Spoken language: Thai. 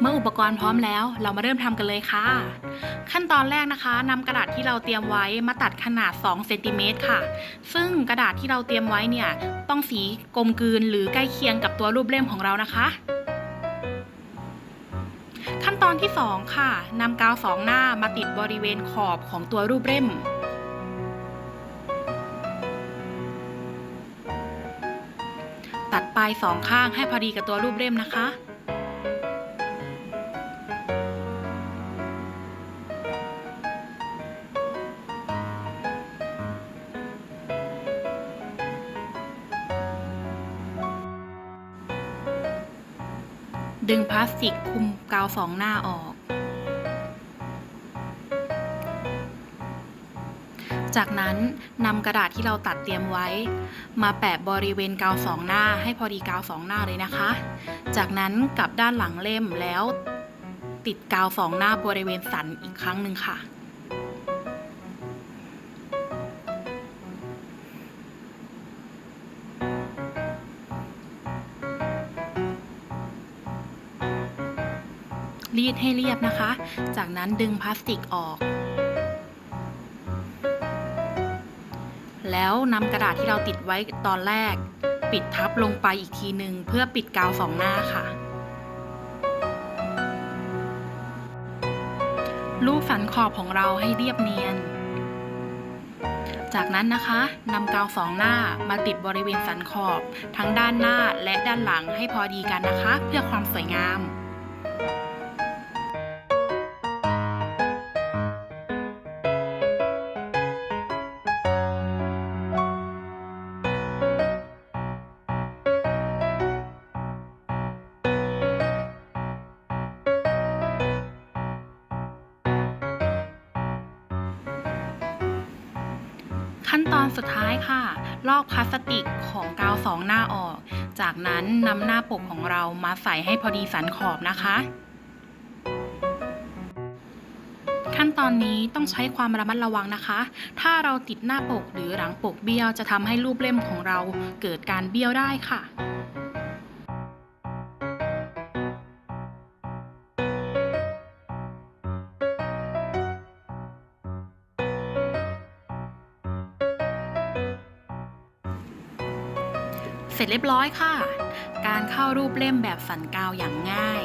เมื่ออุปกรณ์พร้อมแล้วเรามาเริ่มทำกันเลยค่ะ ขั้นตอนแรกนะคะนำกระดาษที่เราเตรียมไว้มาตัดขนาด2เซนติเมตรค่ะ ซึ่งกระดาษที่เราเตรียมไว้เนี่ยต้องสีกลมกลืนหรือใกล้เคียงกับตัวรูปเล่มของเรานะคะ ขั้นตอนที่ 2 ค่ะนำกาวสองหน้ามาติดบริเวณขอบของตัวรูปเล่มตัดปลายสองข้างให้พอดีกับตัวรูปเล่มนะคะ ดึงพลาสติกคุมกาวสองหน้าออก จากนั้นนำกระดาษที่เราตัดเตรียมไว้ มาแปะบริเวณกาวสองหน้าให้พอดีกาวสองหน้าเลยนะคะ จากนั้นกลับด้านหลังเล่มแล้วติดกาวสองหน้าบริเวณสันอีกครั้งหนึ่งค่ะ รีดให้เรียบนะคะ จากนั้นดึงพลาสติกออก แล้วนำกระดาษที่เราติดไว้ตอนแรก ปิดทับลงไปอีกทีหนึ่งเพื่อปิดกาวสองหน้าค่ะรูปสันขอบของเราให้เรียบเนียน จากนั้นนะคะนำกาวสองหน้ามาติดบริเวณสันขอบ ทั้งด้านหน้าและด้านหลังให้พอดีกันนะคะ เพื่อความสวยงาม ขั้นตอนสุดท้ายค่ะ ลอกพลาสติกของกาวสองหน้าออก จากนั้นนำหน้าปกของเรามาใส่ให้พอดีสันขอบนะคะ ขั้นตอนนี้ต้องใช้ความระมัดระวังนะคะ ถ้าเราติดหน้าปกหรือหลังปกเบี้ยวจะทำให้รูปเล่มของเราเกิดการเบี้ยวได้ค่ะ เสร็จเรียบร้อยค่ะ การเข้ารูปเล่มแบบสันกาวอย่างง่าย